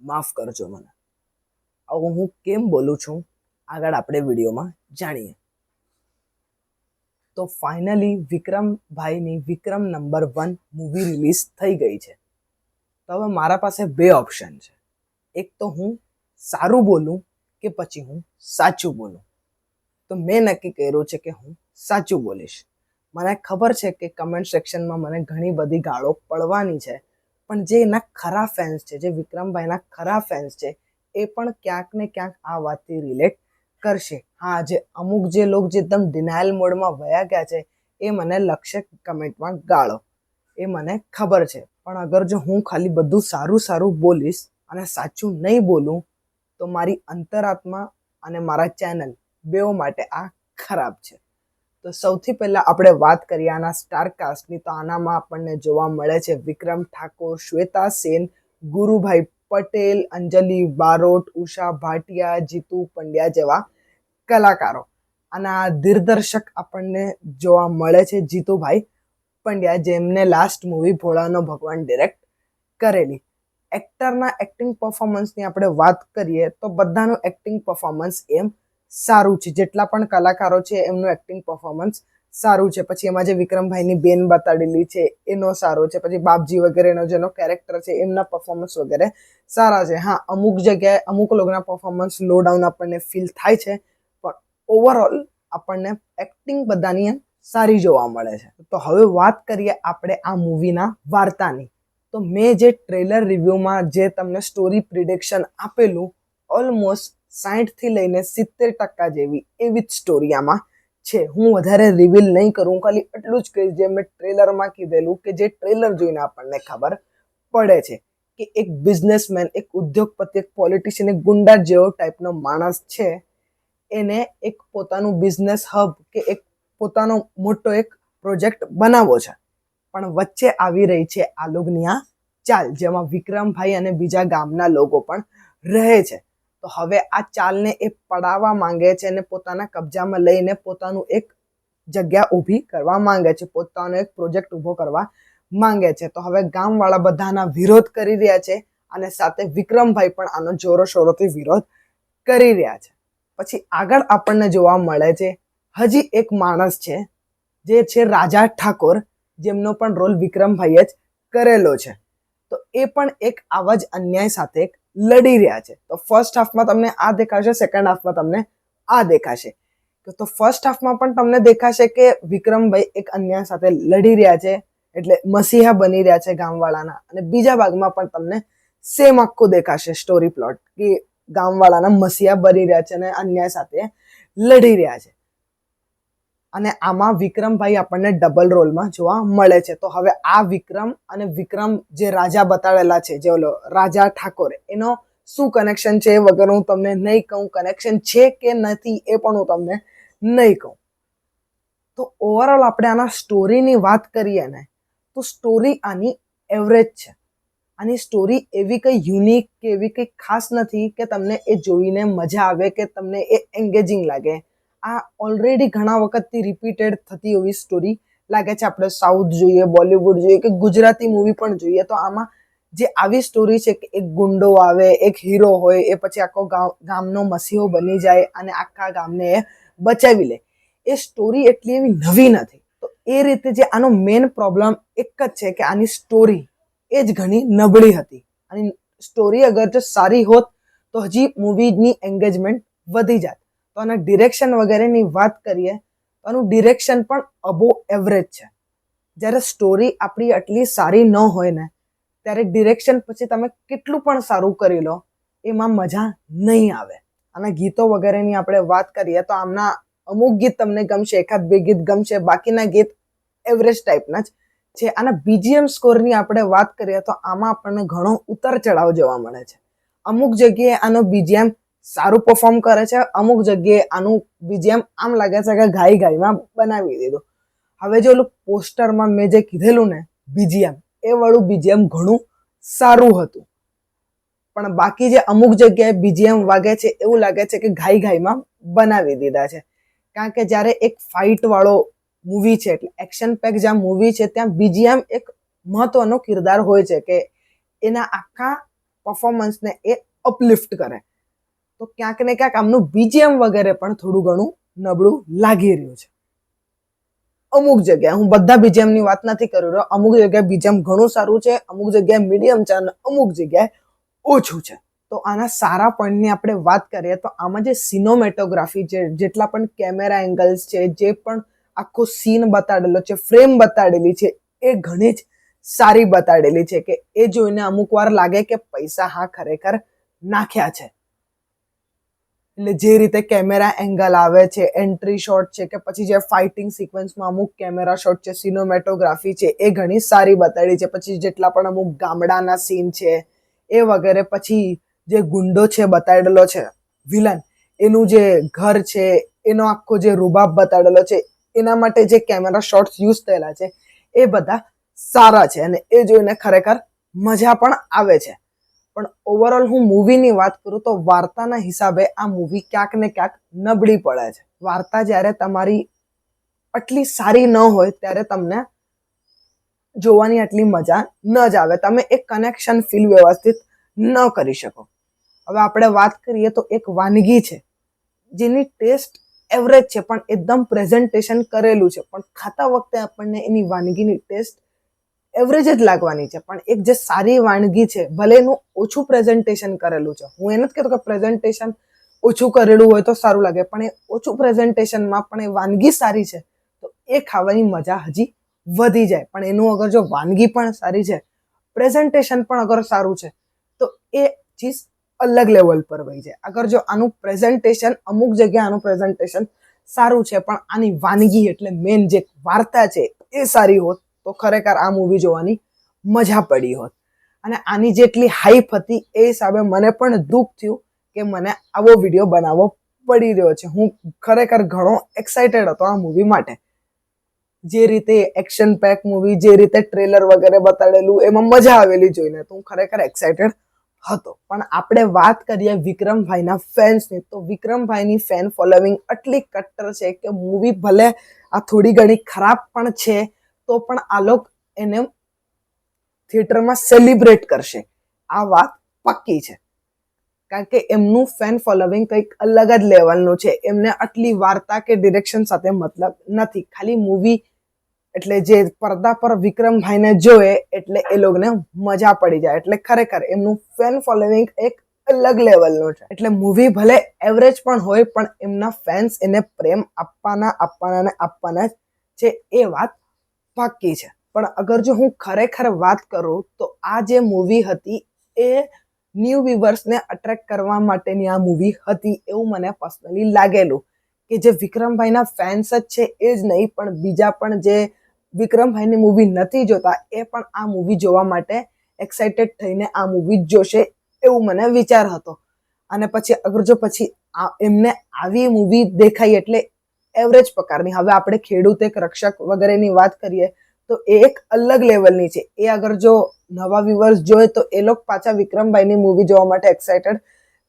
માફ કરજો મને. આવું હું કેમ બોલું છું? આગળ આપણે વિડીયોમાં જાણીએ. તો finally વિક્રમભાઈની Vikram number one movie release થઈ ગઈ છે. તો હવે મારા પાસે બે ઓપ્શન છે. એક તો હું સારું બોલું કે પછી હું સાચું બોલું? તો મેં નક્કી કર્યું છે કે હું સાચું બોલીશ. મને ખબર છે કે કમેન્ટ સેક્શનમાં મને ઘણી બધી ગાળો પડવાની છે. પણ જે એના ખરા ફેન્સ છે, જે વિક્રમભાઈના ખરા ફેન્સ છે, એ પણ ક્યાંક ને ક્યાંક આ વાતથી રિલેટ કરશે. હા, જે અમુક જે લોકો જે એકદમ ડિનાયલ મોડમાં વયા ગયા છે, એ મને લક્ષ્ય કમેન્ટમાં ગાળો. એ મને ખબર છે. પણ અગર જો હું ખાલી બધું સારું સારું બોલીશ અને સાચું નહીં બોલું, તો મારી અંતરાત્મા અને મારા ચેનલ બેઓ માટે આ ખરાબ છે. તો સૌથી પહેલાં આપણે વાત કરીએ આના સ્ટારકાસ્ટની તો આનામાં આપણને જોવા મળે છે વિક્રમ ઠાકોર, શ્વેતા સેન, ગુરુભાઈ પટેલ, અંજલિ બારોટ, ઉષા ભાટિયા, જીતુ પંડ્યા જેવા કલાકારો. અને આ દિગ્દર્શક આપણને જોવા મળે છે જીતુભાઈ પંડ્યા, જેમને લાસ્ટ મૂવી ભોળાનો ભગવાન ડિરેક્ટ કરેલી. એક્ટરના એક્ટિંગ પરફોર્મન્સની આપણે વાત કરીએ તો બધાનું એક્ટિંગ પરફોર્મન્સ એમ સારું છે. જેટલા પણ કલાકારો છે, એમનું એક્ટિંગ પરફોર્મન્સ સારું છે. પછી એમાં જે વિક્રમભાઈની બેન બતાડેલી છે, એનો સારો છે. પછી બાપજી વગેરેનો જેનો કેરેક્ટર છે, એમના પરફોર્મન્સ વગેરે સારા છે. હા, અમુક જગ્યાએ અમુક લોકોના પરફોર્મન્સ લો ડાઉન આપણને ફીલ થાય છે, પણ ઓવરઓલ આપણને એક્ટિંગ બધાની સારી જોવા મળે છે. તો હવે વાત કરીએ આપણે આ મૂવીના વાર્તાની. તો મેં જે ટ્રેલર રિવ્યૂમાં જે તમને સ્ટોરી પ્રિડિક્શન આપેલું ઓલમોસ્ટ સાઠથી લઈને સિત્તેર ટકા જેવી એવી જ સ્ટોરી આમાં છે. હું વધારે રિવીલ નહીં કરું. ખાલી એટલું જ કહીશ, જે મેં ટ્રેલરમાં કીધેલું કે જે ટ્રેલર જોઈને આપણને ખબર પડે છે કે એક બિઝનેસમેન એક ઉદ્યોગપતિ, એક પોલિટિશિયન એક ગુંડા જેવો ટાઈપનો માણસ છે. એને એક પોતાનું બિઝનેસ હબ કે એક પોતાનો મોટો એક પ્રોજેક્ટ બનાવવો છે. પણ વચ્ચે આવી રહી છે આ આ ચાલ, જેમાં વિક્રમભાઈ અને બીજા ગામના લોકો પણ રહે છે. તો હવે આ ચાલને એ પડાવવા માંગે છે અને પોતાના કબજામાં લઈને પોતાનું એક જગ્યા ઊભી કરવા માંગે છે, પોતાનો એક પ્રોજેક્ટ ઊભો કરવા માંગે છે. તો હવે ગામવાળા બધાના વિરોધ કરી રહ્યા છે અને સાથે વિક્રમભાઈ પણ આનો જોરો શોરોથી વિરોધ કરી રહ્યા છે. પછી આગળ આપણને જોવા મળે છે, હજી એક માણસ છે, જે છે રાજા ઠાકોર, જેમનો પણ રોલ વિક્રમભાઈએ જ કરેલો છે. તો એ પણ એક આવા જ અન્યાય સાથે લડી રહ્યા છે. તો ફર્સ્ટ હાફમાં તમને આ દેખાશે સેકન્ડ હાફમાં તમને આ દેખાશે. તો ફર્સ્ટ હાફમાં પણ તમને દેખાશે કે વિક્રમભાઈ એક અન્યાય સાથે લડી રહ્યા છે, એટલે મસીહા બની રહ્યા છે ગામવાળાના. અને બીજા ભાગમાં પણ તમને સેમ આખું દેખાશે સ્ટોરી પ્લોટ કે ગામવાળાના મસીહા બની રહ્યા છે અને અન્યાય સાથે લડી રહ્યા છે. અને આમાં વિક્રમભાઈ આપણને ડબલ રોલમાં જોવા મળે છે. તો હવે આ વિક્રમ અને વિક્રમ જે રાજા બતાડેલા છે, જે ઓલો રાજા ઠાકોર, એનો શું કનેક્શન છે વગર હું તમને નહીં કહું. કનેક્શન છે કે નથી એ પણ હું તમને નહીં કહું. તો ઓવરઓલ આપણે આના સ્ટોરીની વાત કરીએ ને, તો સ્ટોરી આની એવરેજ છે. આની સ્ટોરી એવી કંઈ યુનિક કે એવી કંઈ ખાસ નથી કે તમને એ જોઈને મજા આવે, કે તમને એ એન્ગેજિંગ લાગે. આ ઓલરેડી ઘણા વખતથી રિપીટેડ થતી એવી સ્ટોરી લાગે છે. આપણે સાઉથ જોઈએ બોલિવૂડ જોઈએ કે ગુજરાતી મૂવી પણ જોઈએ. તો આમાં જે આવી સ્ટોરી છે કે એક ગુંડો આવે, એક હીરો હોય, એ પછી આખો ગામ, ગામનો મસીહો બની જાય અને આખા ગામને એ બચાવી લે. એ સ્ટોરી એટલી એવી નવી નથી. તો એ રીતે જે આનો મેઇન પ્રોબ્લેમ એક જ છે કે આની સ્ટોરી એ જ ઘણી નબળી હતી. આની સ્ટોરી અગર જો સારી હોત તો હજી મૂવીની એન્ગેજમેન્ટ વધી જાત. તો આના ડિરેક્શન વગેરેની વાત કરીએ, તો આનું ડિરેક્શન પણ અબો એવરેજ છે. જ્યારે સ્ટોરી આપણી આટલી સારી ન હોય ને, ત્યારે ડિરેક્શન પછી તમે કેટલું પણ સારું કરી લો, એમાં મજા નહીં આવે. અને ગીતો વગેરેની આપણે વાત કરીએ, તો આમના અમુક ગીત તમને ગમશે, એકાદ બે ગીત ગમશે, બાકીના ગીત એવરેજ ટાઈપના જ. છે અને બીજીએમ સ્કોરની આપણે વાત કરીએ, તો આમાં આપણને ઘણો ઉતાર ચઢાવ જોવા મળે છે. અમુક જગ્યાએ આનો બીજીએમ સારું પરફોર્મ કરે છે. અમુક જગ્યાએ આનું બીજીએમ આમ લાગે છે કે ગાઈ ગાઈમાં બનાવી દીધું. હવે જો ઓલું પોસ્ટરમાં મેં જે કીધેલું ને બીજીએમ એ વાળું બીજીએમ ઘણું સારું હતું. પણ બાકી જે અમુક જગ્યાએ બીજીએમ વાગે છે, એવું લાગે છે કે ઘાઈ ઘાઈમાં બનાવી દીધા છે. કારણ કે જ્યારે એક ફાઇટ વાળો મૂવી છે, એટલે એક્શન પેક જ્યાં મૂવી છે, ત્યાં બીજીએમ એક મહત્વનો કિરદાર હોય છે કે એના આખા પરફોર્મન્સને એ અપલિફ્ટ કરે. તો ક્યાંક ને ક્યાંક આમનું બીજીએમ વગેરે પણ થોડું ઘણું નબળું લાગી રહ્યું છે. અમુક જગ્યાએ હું બધા બીજીએમની વાત નથી કરી રહ્યો, અમુક જગ્યાએ બીજીએમ ઘણું સારું છે, અમુક જગ્યાએ મીડિયમ છે અને અમુક જગ્યાએ ઓછું છે. તો આના સારા પોઈન્ટની આપણે વાત કરીએ તો આમાં જે સિનોમેટોગ્રાફી છે જેટલા પણ કેમેરા એંગલ્સ છે, જે પણ આખો સીન બતાડેલો છે ફ્રેમ બતાડેલી છે, એ ઘણી જ સારી બતાડેલી છે કે એ જોઈને અમુક વાર લાગે કે પૈસા હા ખરેખર નાખ્યા છે. એટલે જે રીતે કેમેરા એંગલ આવે છે એન્ટ્રી શોટ છે કે પછી જે ફાઇટિંગ સિક્વન્સમાં અમુક કેમેરા શોટ છે સિનોમેટોગ્રાફી છે, એ ઘણી સારી બતાડી છે. પછી જેટલા પણ અમુક ગામડાના સીન છે, એ વગેરે પછી જે ગુંડો છે બતાડેલો છે વિલન એનું જે ઘર છે, એનો આખો જે રૂબાબ બતાડેલો છે, એના માટે જે કેમેરા શોટ્સ યુઝ થયેલા છે, એ બધા સારા છે અને એ જોઈને ખરેખર મજા પણ આવે છે. પણ ઓવરઓલ હું મૂવીની વાત કરું તો વાર્તાના હિસાબે આ મૂવી ક્યાંક ને ક્યાંક નબળી પડે છે. વાર્તા જ્યારે તમારી આટલી સારી ન હોય ત્યારે તમને જોવાની આટલી મજા ન જ આવે. તમે એક કનેક્શન ફીલ વ્યવસ્થિત ન કરી શકો. હવે આપણે વાત કરીએ તો એક વાનગી છે, જેની ટેસ્ટ એવરેજ છે, પણ એકદમ પ્રેઝન્ટેશન કરેલું છે. પણ ખાતા વખતે આપણને એની વાનગીની ટેસ્ટ એવરેજ જ લાગવાની છે. પણ એક જે સારી વાનગી છે, ભલે એનું ઓછું પ્રેઝન્ટેશન કરેલું છે. હું એ નથી કહેતો કે પ્રેઝન્ટેશન ઓછું કરેલું હોય તો સારું લાગે, પણ એ ઓછું પ્રેઝન્ટેશનમાં પણ એ વાનગી સારી છે, તો એ ખાવાની મજા હજી વધી જાય. પણ એનું અગર જો વાનગી પણ સારી છે પ્રેઝન્ટેશન પણ અગર સારું છે, તો એ ચીજ અલગ લેવલ પર વહી જાય. અગર જો આનું પ્રેઝન્ટેશન અમુક જગ્યાએ આનું પ્રેઝન્ટેશન સારું છે, પણ આની વાનગી એટલે મેન જે વાર્તા છે એ સારી હોત તો ખરેખર આ મૂવી જોવાની મજા પડી હોત. અને આની જેટલી હાઈપ હતી એ હિસાબે મને પણ દુઃખ થયું કે મને આવો વીડિયો બનાવવો પડી રહ્યો છે. હું ખરેખર ઘણો એક્સાઇટેડ હતો આ મૂવી માટે. જે રીતે એક્શન પેક મૂવી જે રીતે ટ્રેલર વગેરે બતાડેલું, એમાં મજા આવેલી જોઈને તો હું ખરેખર એક્સાઇટેડ હતો. પણ આપણે વાત કરીએ વિક્રમભાઈના ફેન્સની તો વિક્રમભાઈની ફેન ફોલોવિંગ આટલી કટ્ટર છે કે મૂવી ભલે આ થોડી ઘણી ખરાબ પણ છે તો પણ આ લોકો એને થિયેટરમાં સેલિબ્રેટ કરશે. આ વાત પક્કી છે. કારણ કે એમનું ફેન ફોલોવિંગ કંઈક અલગ જ લેવલનું છે. એમને આટલી વાર્તા કે ડિરેક્શન સાથે મતલબ નથી. ખાલી મૂવી એટલે જે પડદા પર વિક્રમભાઈને જોએ એટલે એ લોકોને મજા પડી જાય. એટલે ખરેખર એમનું ફેન ફોલોવિંગ એક અલગ લેવલનું છે. એટલે મૂવી ભલે એવરેજ પણ હોય, પણ એમના ફેન્સ એને પ્રેમ આપવાના આપવાના ને આપવાના છે. એ વાત પાક્કી છે. પણ અગર જો હું ખરેખર વાત કરું, તો આ જે મૂવી હતી એ ન્યૂ વ્યુવર્સને અટ્રેક્ટ કરવા માટેની આ મૂવી હતી એવું મને પર્સનલી લાગેલું. કે જે વિક્રમભાઈના ફેન્સ જ છે એ જ નહીં, પણ બીજા પણ જે વિક્રમભાઈની મૂવી નથી જોતા, એ પણ આ મૂવી જોવા માટે એક્સાઇટેડ થઈને આ મૂવી જોશે એવું મને વિચાર હતો. અને પછી અગર જો પછી એમને આવી મૂવી દેખાઈ એટલે એવરેજ પ્રકારની હવે આપણે ખેડૂત એક રક્ષક વગેરેની વાત કરીએ તો એ એક અલગ લેવલની છે. એ અગર જો નવા વ્યુઅર્સ જોઈએ તો એ લોકો પાછા વિક્રમભાઈની મૂવી જોવા માટે એક્સાઇટેડ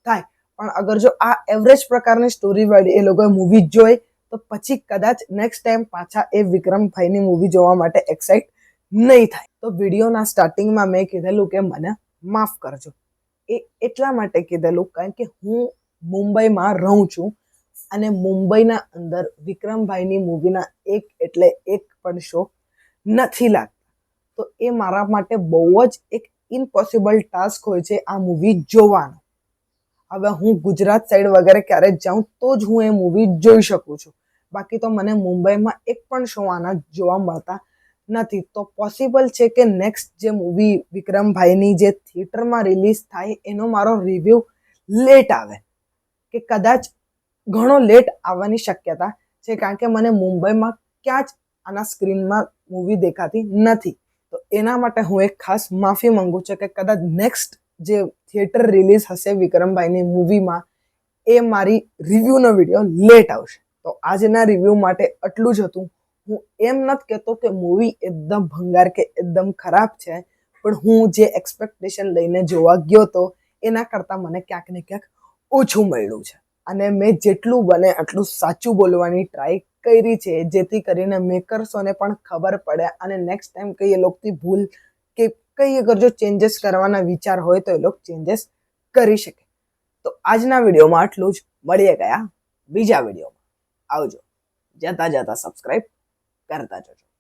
થાય. પણ અગર જો આ એવરેજ પ્રકારની સ્ટોરી વાળી એ લોકોએ મૂવી જોઈ તો પછી કદાચ નેક્સ્ટ ટાઈમ પાછા એ વિક્રમભાઈની મૂવી જોવા માટે એક્સાઇટ નહીં થાય. તો વિડીયોના સ્ટાર્ટિંગમાં મેં કીધેલું કે મને માફ કરજો. એ એટલા માટે કીધેલું કારણ કે હું મુંબઈમાં રહું છું અને મુંબઈના અંદર વિક્રમભાઈની મૂવીના એક એટલે એક પણ શો નથી લાગતા. તો એ મારા માટે બહુ જ એક ઇમ્પોસિબલ ટાસ્ક હોય છે આ મૂવી જોવાનો. હવે હું ગુજરાત સાઈડ વગેરે ક્યારે જાઉં તો જ હું એ મૂવી જોઈ શકું છું. બાકી તો મને મુંબઈમાં એક પણ શો આના જોવા મળતા નથી. તો પોસિબલ છે કે નેક્સ્ટ જે મૂવી વિક્રમભાઈની જે થિયેટરમાં રિલીઝ થાય એનો મારો રિવ્યૂ લેટ આવે. કે કદાચ ઘણો લેટ આવવાની શક્યતા છે કારણ કે મને મુંબઈમાં ક્યાં જ આના સ્ક્રીનમાં મૂવી દેખાતી નથી. તો એના માટે હું એક ખાસ માફી માંગુ છું કે કદાચ નેક્સ્ટ જે થિયેટર રિલીઝ હશે વિક્રમભાઈની મૂવીમાં એ મારી રિવ્યૂનો વીડિયો લેટ આવશે. તો આજના રિવ્યૂ માટે આટલું જ હતું. હું એમ નથી કહેતો કે મૂવી એકદમ ભંગાર કે એકદમ ખરાબ છે, પણ હું જે એક્સપેક્ટેશન લઈને જોવા ગયો તો એના કરતાં મને ક્યાંક ને ક્યાંક ઓછું મળ્યું છે. અને મેં જેટલું બને આટલું સાચું બોલવાની ટ્રાય કરી છે, જેથી કરીને મેકર્સોને પણ ખબર પડે અને નેક્સ્ટ ટાઈમ કંઈ એ લોકોથી ભૂલ કે કંઈ અગર જો ચેન્જીસ કરવાના વિચાર હોય તો એ લોકો ચેન્જીસ કરી શકે. તો આજના વિડીયોમાં આટલું જ. મળીએ ગયા બીજા વિડીયોમાં. આવજો. જતા જતા સબસ્ક્રાઈબ કરતા જજો.